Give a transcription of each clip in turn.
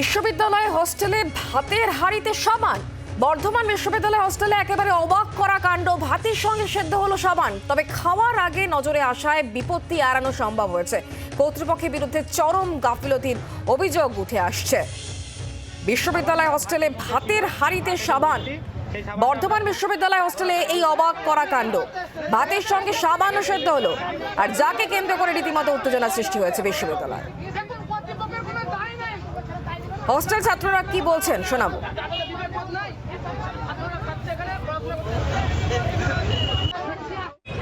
বিশ্ববিদ্যালয় হোস্টেলে ভাতের হাড়িতে সাবান। বর্ধমান বিশ্ববিদ্যালয় হোস্টেলে একেবারে অবাক করা কাণ্ড। ভাতের সঙ্গে সেদ্ধ হলো সাবান। তবে খাওয়ার আগে নজরে আসায় বিপত্তি এড়ানো সম্ভব হয়েছে। কর্তৃপক্ষের বিরুদ্ধে চরম গাফিলতির অভিযোগ উঠে আসছে। বিশ্ববিদ্যালয় হোস্টেলে ভাতের হাড়িতে সাবান। বর্ধমান বিশ্ববিদ্যালয় হোস্টেলে এই অবাক করা কাণ্ড। ভাতের সঙ্গে সাবানও সেদ্ধ হলো। আর যাকে কেন্দ্র করে রীতিমতো উত্তেজনা সৃষ্টি হয়েছে বিশ্ববিদ্যালয়। হোস্টেল ছাত্ররা কি বলছেন? শোনাবো।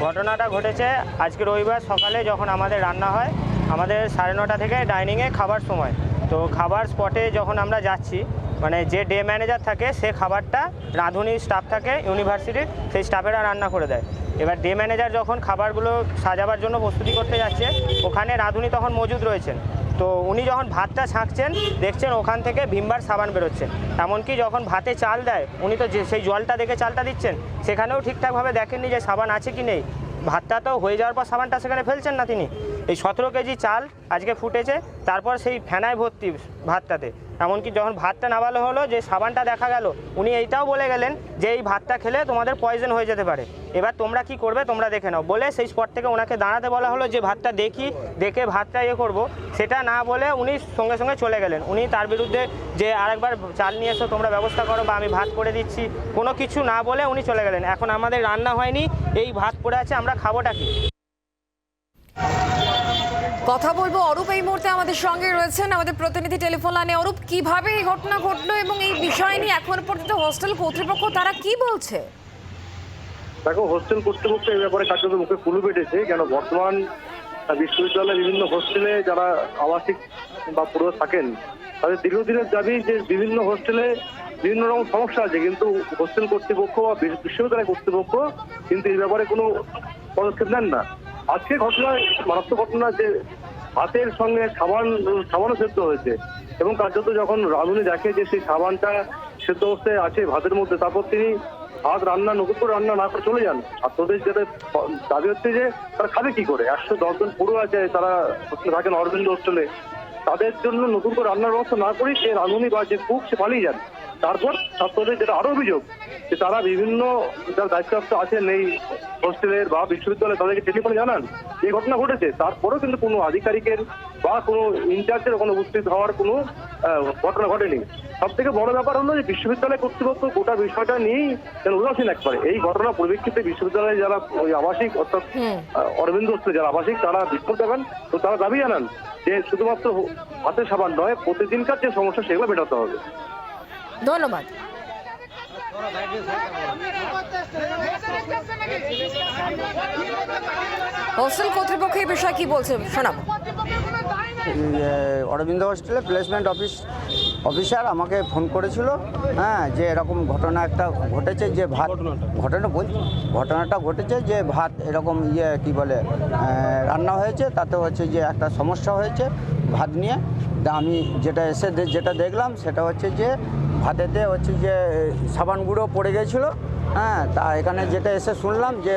ঘটনাটা ঘটেছে আজকে রবিবার সকালে যখন আমাদের রান্না হয়, আমাদের সাড়ে নটা থেকে ডাইনিংয়ে খাবার সময়। তো খাবার স্পটে যখন আমরা যাচ্ছি মানে যে ডে ম্যানেজার থাকে, সে খাবারটা রাঁধুনি স্টাফ থাকে, ইউনিভার্সিটির, সেই স্টাফেরা রান্না করে দেয়। এবার ডে ম্যানেজার যখন খাবারগুলো সাজাবার জন্য প্রস্তুতি করতে যাচ্ছে, ওখানে রাঁধুনি তখন মজুদ রয়েছেন। তো উনি যখন ভাতটা ছাঁকছেন, দেখছেন ওখান থেকে ভিমবার সাবান বেরোচ্ছে। এমনকি যখন ভাতে চাল দেয়, উনি তো সেই জলটা দেখে চালটা দিচ্ছেন, সেখানেও ঠিকঠাকভাবে দেখেননি যে সাবান আছে কি নেই। ভাতটা তো হয়ে যাওয়ার পর সাবানটা সেখানে ফেলছেন না তিনি। এই সতেরো কেজি চাল আজকে ফুটেছে, তারপর সেই ফেনায় ভর্তি ভাতটাতে। এমনকি যখন ভাতটা নামালো হলো, যে সাবানটা দেখা গেল, উনি এইটাও বলে গেলেন যে এই ভাতটা খেলে তোমাদের পয়জন হয়ে যেতে পারে। এবার তোমরা কি করবে, তোমরা দেখে নাও। বলে সেই স্পট থেকে ওনাকে দাঁড়াতে বলা হলো যে, ভাতটা দেখি, দেখে ভাতটা ইয়ে করব। সেটা না বলে উনি সঙ্গে সঙ্গে চলে গেলেন। উনি তার বিরুদ্ধে যে, আরেকবার চাল নিয়ে এসো, তোমরা ব্যবস্থা করো বা আমি ভাত করে দিচ্ছি। কোনো কিছু না বলে উনি চলে গেলেন। এখন আমাদের রান্না হয়নি, এই ভাত পড়ে আছে, আমরা খাবোটা কি? কথা বলব অরূপ এই মুহূর্তে আমাদের সঙ্গে রয়েছেন আমাদের প্রতিনিধি টেলিফোন লাইনে। অরূপ, কীভাবে এই ঘটনা ঘটলো এবং এই বিষয় নিয়ে এখন পর্যন্ত হোস্টেল কর্তৃপক্ষ তারা কি বলছে? দেখো, হোস্টেল কর্তৃপক্ষ এই ব্যাপারে কার্যত মুখে কুলু পেটেছে কেন বর্তমান বিশ্ববিদ্যালয়ের বিভিন্ন হোস্টেলে যারা আবাসিক বা পুরো থাকেন, তাদের দীর্ঘদিনের দাবি যে বিভিন্ন হোস্টেলে বিভিন্ন রকম সমস্যা আছে, কিন্তু হোস্টেল কর্তৃপক্ষ বা বিশ্ববিদ্যালয় কর্তৃপক্ষ কিন্তু এই ব্যাপারে কোনো পদক্ষেপ নেন না। আজকে ঘটনায়, মারাত্মক ঘটনা যে ভাতের সঙ্গে সাবান, সাবানও সেদ্ধ হয়েছে এবং কার্যত যখন রাঁধুনি দেখে যে সেই সাবানটা সেদ্ধ অবস্থায় আছে ভাতের মধ্যে, তারপর তিনি ভাত রান্না নতুন করে রান্না না করে চলে যান। ছাত্রদের যেটা দাবি হচ্ছে যে, তারা খাবে কি করে? একশো দশজন পুরো আছে, তারা থাকেন অরবিন্দ হোস্টেলে তাদের জন্য নতুন করে রান্নার ব্যবস্থা না করেই সে রাঁধুনি বা যে কুক সে পালিয়ে যান। তারপর ছাত্রদের যেটা আরও অভিযোগ যে তারা বিভিন্ন যারা দায়িত্বপ্রাপ্ত আছেন এই হোস্টেলের বা বিশ্ববিদ্যালয়ে তাদেরকে টেলিফোনে জানান এই ঘটনা ঘটেছে। তারপরেও কিন্তু কোনো আধিকারিকের বা কোনো ইনচার্জের কোনো উপস্থিত হওয়ার কোনো ঘটনা ঘটেনি। সব থেকে বড় ব্যাপার হলো যে বিশ্ববিদ্যালয় কর্তৃপক্ষ গোটা বিষয়টা নিয়েই যেন উদাসীন একবারে এই ঘটনা পরিপ্রেক্ষিতে বিশ্ববিদ্যালয়ে যারা ওই আবাসিক অর্থাৎ অরবিন্দ হোস্টেলে যারা আবাসিক তারা বিক্ষোভ দেখান। তো তারা দাবি জানান যে শুধুমাত্র হাতের সাবান নয় প্রতিদিনকার যে সমস্যা সেগুলো মেটাতে হবে। ধন্যবাদ। হোস্টেল কর্তৃপক্ষ এই বিষয়ে কি বলছে? শোনাবো। অরবিন্দ হোস্টেলে প্লেসমেন্ট অফিস অফিসার আমাকে ফোন করেছিল হ্যাঁ যে এরকম ঘটনা একটা ঘটেছে যে ভাত ঘটনা বল ঘটনাটা ঘটেছে যে ভাত এরকম ইয়ে কি বলে রান্না হয়েছে তাতে হচ্ছে যে একটা সমস্যা হয়েছে ভাত নিয়ে। তা আমি যেটা এসে যেটা দেখলাম সেটা হচ্ছে যে ভাতেতে হচ্ছে যে সাবান গুঁড়ো পড়ে গেছিল হ্যাঁ তা এখানে যেটা এসে শুনলাম যে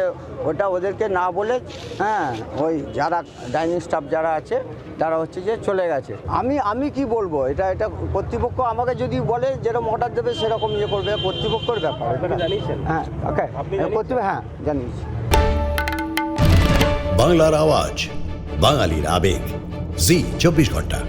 ওটা ওদেরকে না বলে হ্যাঁ ওই যারা ডাইনিং স্টাফ যারা আছে তারা হচ্ছে যে চলে গেছে। আমি আমি কি বলব? এটা এটা কর্তৃপক্ষ আমাকে যদি বলে যেরকম অর্ডার দেবে সেরকম ইয়ে করবে কর্তৃপক্ষের ব্যাপার। হ্যাঁ ওকে। কর্তৃপক্ষ হ্যাঁ জানিয়েছি। বাংলার আওয়াজ বাঙালির আবেগ। জি চব্বিশ ঘণ্টা।